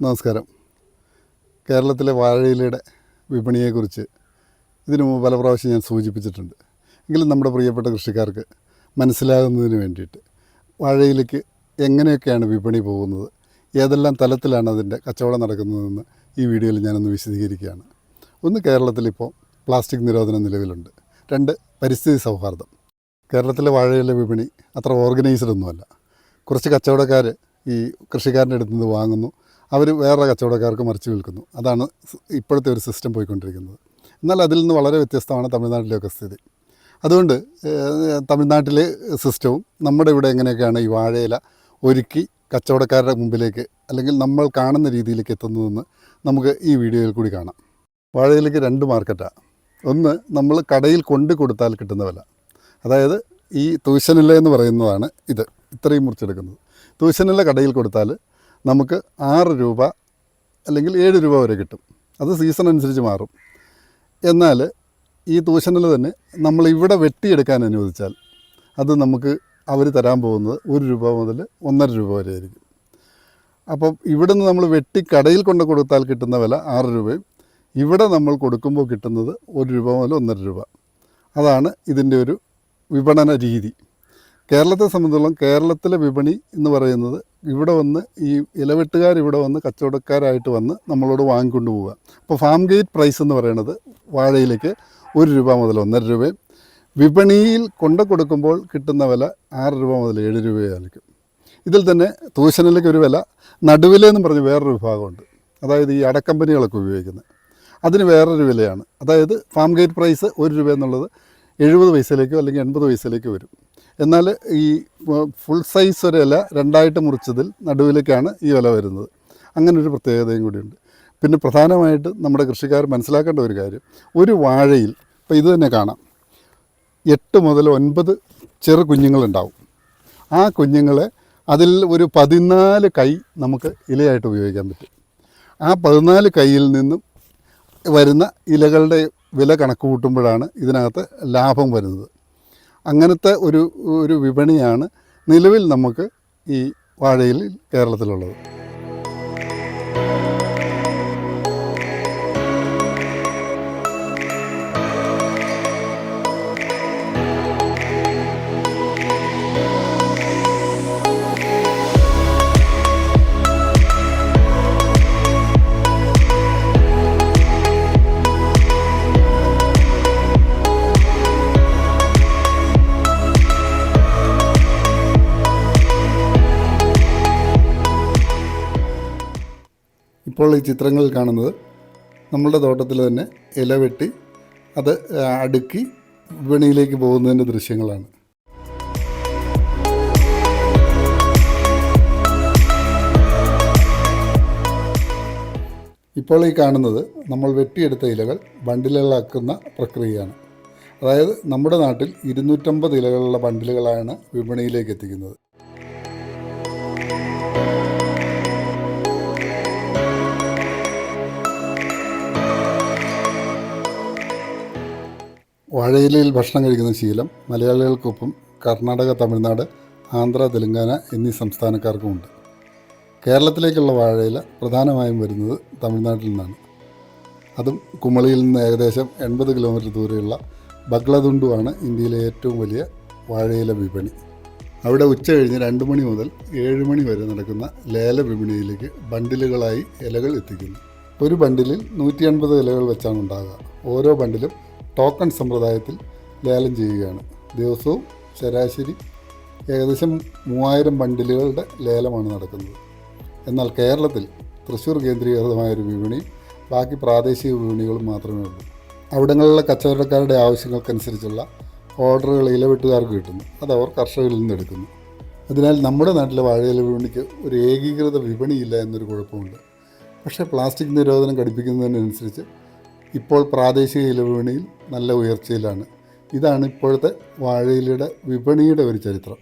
നമസ്കാരം. കേരളത്തിലെ വാഴയിലയുടെ വിപണിയെക്കുറിച്ച് ഇതിനു മുമ്പ് പല പ്രാവശ്യം ഞാൻ സൂചിപ്പിച്ചിട്ടുണ്ട്. എങ്കിലും നമ്മുടെ പ്രിയപ്പെട്ട കൃഷിക്കാർക്ക് മനസ്സിലാകുന്നതിന് വേണ്ടിയിട്ട് വാഴയിലേക്ക് എങ്ങനെയൊക്കെയാണ് വിപണി പോകുന്നത് ഏതെല്ലാം തലത്തിലാണ് അതിന്റെ കച്ചവടം നടക്കുന്നതെന്ന് ഈ വീഡിയോയിൽ ഞാനൊന്ന് വിശദീകരിക്കുകയാണ്. ഒന്ന് കേരളത്തിലിപ്പോൾ പ്ലാസ്റ്റിക് നിരോധനം നിലവിലുണ്ട്. രണ്ട് പരിസ്ഥിതി സൗഹാർദ്ദം. കേരളത്തിലെ വാഴയിലെ വിപണി അത്ര ഓർഗനൈസ്ഡ് ഒന്നുമല്ല. കുറച്ച് കച്ചവടക്കാർ ഈ കൃഷിക്കാരന്റെ അടുത്ത് നിന്ന് വാങ്ങുന്നു. അവർ വേറെ കച്ചവടക്കാർക്ക് മറിച്ച് വിൽക്കുന്നു. അതാണ് ഇപ്പോഴത്തെ ഒരു സിസ്റ്റം പോയിക്കൊണ്ടിരിക്കുന്നത്. എന്നാൽ അതിൽ നിന്ന് വളരെ വ്യത്യസ്തമാണ് തമിഴ്നാട്ടിലെയൊക്കെ സ്ഥിതി. അതുകൊണ്ട് തമിഴ്നാട്ടിലെ സിസ്റ്റവും നമ്മുടെ ഇവിടെ എങ്ങനെയൊക്കെയാണ് ഈ വാഴയില ഒരുക്കി കച്ചവടക്കാരുടെ മുമ്പിലേക്ക് അല്ലെങ്കിൽ നമ്മൾ കാണുന്ന രീതിയിലേക്ക് എത്തുന്നതെന്ന് നമുക്ക് ഈ വീഡിയോയിൽ കൂടി കാണാം. വാഴയിലേക്ക് രണ്ട് മാർക്കറ്റാണ് ഒന്ന് നമ്മൾ കടയിൽ കൊണ്ടു കൊടുത്താൽ കിട്ടുന്ന വില. അതായത് ഈ തൂശനില എന്ന് പറയുന്നതാണ് ഇത്. ഇത്രയും മുറിച്ചെടുക്കുന്നത്. തൂശനില കടയിൽ കൊടുത്താൽ നമുക്ക് ആറ് രൂപ അല്ലെങ്കിൽ ഏഴ് രൂപ വരെ കിട്ടും. അത് സീസൺ അനുസരിച്ച് മാറും. എന്നാൽ ഈ തൂശനിൽ തന്നെ നമ്മൾ ഇവിടെ വെട്ടിയെടുക്കാൻ അനുവദിച്ചാൽ അത് നമുക്ക് അവർ തരാൻ പോകുന്നത് ഒരു രൂപ മുതൽ ഒന്നര രൂപ വരെ ആയിരിക്കും. അപ്പം ഇവിടെ നിന്ന് നമ്മൾ വെട്ടി കടയിൽ കൊണ്ട് കൊടുത്താൽ കിട്ടുന്ന വില ആറ് രൂപയും ഇവിടെ നമ്മൾ കൊടുക്കുമ്പോൾ കിട്ടുന്നത് ഒരു രൂപ മുതൽ ഒന്നര രൂപ. അതാണ് ഇതിന്റെ ഒരു വിപണന രീതി. കേരളത്തെ സംബന്ധിച്ചോളം കേരളത്തിലെ വിപണി എന്ന് പറയുന്നത് ഇവിടെ വന്ന് ഈ ഇലവെട്ടുകാർ ഇവിടെ വന്ന് കച്ചവടക്കാരായിട്ട് വന്ന് നമ്മളോട് വാങ്ങിക്കൊണ്ട് പോവുക. അപ്പോൾ ഫാം ഗേറ്റ് പ്രൈസ് എന്ന് പറയുന്നത് വാഴയിലേക്ക് ഒരു രൂപ മുതൽ ഒന്നര രൂപയും വിപണിയിൽ കൊണ്ടു കൊടുക്കുമ്പോൾ കിട്ടുന്ന വില ആറ് രൂപ മുതൽ ഏഴ് രൂപയായിരിക്കും. ഇതിൽ തന്നെ തൂശനിലേക്ക് ഒരു വില നടുവിലെന്ന് പറഞ്ഞ് വേറൊരു വിഭാഗമുണ്ട്. അതായത് ഈ അടക്കമ്പനികളൊക്കെ ഉപയോഗിക്കുന്നത്. അതിന് വേറൊരു വിലയാണ്. അതായത് ഫാം ഗേറ്റ് പ്രൈസ് ഒരു രൂപ എന്നുള്ളത് എഴുപത് പൈസയിലേക്കോ അല്ലെങ്കിൽ എൺപത് പൈസയിലേക്കോ വരും. എന്നാൽ ഈ ഫുൾ സൈസ് ഒരു ഇല രണ്ടായിട്ട് മുറിച്ചതിൽ നടുവിലേക്കാണ് ഈ ഇല വരുന്നത്. അങ്ങനെ ഒരു പ്രത്യേകതയും കൂടിയുണ്ട്. പിന്നെ പ്രധാനമായിട്ട് നമ്മുടെ കൃഷിക്കാർ മനസ്സിലാക്കേണ്ട ഒരു കാര്യം. ഒരു വാഴയിൽ ഇപ്പോൾ ഇത് തന്നെ കാണാം. എട്ട് മുതൽ ഒൻപത് ചെറു കുഞ്ഞുങ്ങളുണ്ടാവും. ആ കുഞ്ഞുങ്ങളെ അതിൽ ഒരു പതിനാല് കൈ നമുക്ക് ഇലയായിട്ട് ഉപയോഗിക്കാൻ പറ്റും. ആ പതിനാല് കൈയിൽ നിന്നും വരുന്ന ഇലകളുടെ വില കണക്ക് കൂട്ടുമ്പോഴാണ് ഇതിനകത്ത് ലാഭം വരുന്നത്. അങ്ങനത്തെ ഒരു ഒരു വിപണിയാണ് നിലവിൽ നമുക്ക് ഈ വാഴയിൽ കേരളത്തിലുള്ളത്. ഇപ്പോൾ ഈ ചിത്രങ്ങളിൽ കാണുന്നത് നമ്മളുടെ തോട്ടത്തിൽ തന്നെ ഇല വെട്ടി അത് അടുക്കി വിപണിയിലേക്ക് പോകുന്നതിന്റെ ദൃശ്യങ്ങളാണ്. ഇപ്പോൾ ഈ കാണുന്നത് നമ്മൾ വെട്ടിയെടുത്ത ഇലകൾ ബണ്ടിലുകളാക്കുന്ന പ്രക്രിയയാണ്. അതായത് നമ്മുടെ നാട്ടിൽ ഇരുന്നൂറ്റമ്പത് ഇലകളുള്ള ബണ്ടിലുകളാണ് വിപണിയിലേക്ക് എത്തിക്കുന്നത്. വാഴയിലയിൽ ഭക്ഷണം കഴിക്കുന്ന ശീലം മലയാളികൾക്കൊപ്പം കർണാടക തമിഴ്നാട് ആന്ധ്ര തെലങ്കാന എന്നീ സംസ്ഥാനക്കാർക്കുമുണ്ട്. കേരളത്തിലേക്കുള്ള വാഴയില പ്രധാനമായും വരുന്നത് തമിഴ്നാട്ടിൽ നിന്നാണ്. അതും കുമളിയിൽ നിന്ന് ഏകദേശം എൺപത് കിലോമീറ്റർ ദൂരെയുള്ള ബഗ്ലതുണ്ടുവാണ് ഇന്ത്യയിലെ ഏറ്റവും വലിയ വാഴയില വിപണി. അവിടെ ഉച്ച കഴിഞ്ഞ് രണ്ട് മണി മുതൽ ഏഴ് മണി വരെ നടക്കുന്ന ലേല വിപണിയിലേക്ക് ബണ്ടിലുകളായി ഇലകൾ എത്തിക്കുന്നു. ഒരു ബണ്ടിലിൽ നൂറ്റി അൻപത് ഇലകൾ വെച്ചാണ് ഉണ്ടാകുക ഓരോ ബണ്ടിലും ടോക്കൺ സമ്പ്രദായത്തിൽ ലേലം ചെയ്യുകയാണ്. ദിവസവും ശരാശരി ഏകദേശം മൂവായിരം ബണ്ടിലുകളുടെ ലേലമാണ് നടക്കുന്നത്. എന്നാൽ കേരളത്തിൽ തൃശ്ശൂർ കേന്ദ്രീകൃതമായൊരു വിപണി ബാക്കി പ്രാദേശിക വിപണികളും മാത്രമേ ഉള്ളൂ. അവിടങ്ങളിലെ കച്ചവടക്കാരുടെ ആവശ്യങ്ങൾക്കനുസരിച്ചുള്ള ഓർഡറുകൾ ഇലവെട്ടുകാർക്ക് കിട്ടുന്നു. അത് അവർ കർഷകരിൽ നിന്ന് എടുക്കുന്നു. അതിനാൽ നമ്മുടെ നാട്ടിലെ വാഴയില വിപണിക്ക് ഒരു ഏകീകൃത വിപണിയില്ല എന്നൊരു കുഴപ്പമുണ്ട്. പക്ഷേ പ്ലാസ്റ്റിക് നിരോധനം ഘടിപ്പിക്കുന്നതിനനുസരിച്ച് ഇപ്പോൾ പ്രാദേശിക ഇല വിപണിയിൽ നല്ല ഉയർച്ചയിലാണ്. ഇതാണ് ഇപ്പോഴത്തെ വാഴയിലയുടെ വിപണിയുടെ ഒരു ചരിത്രം.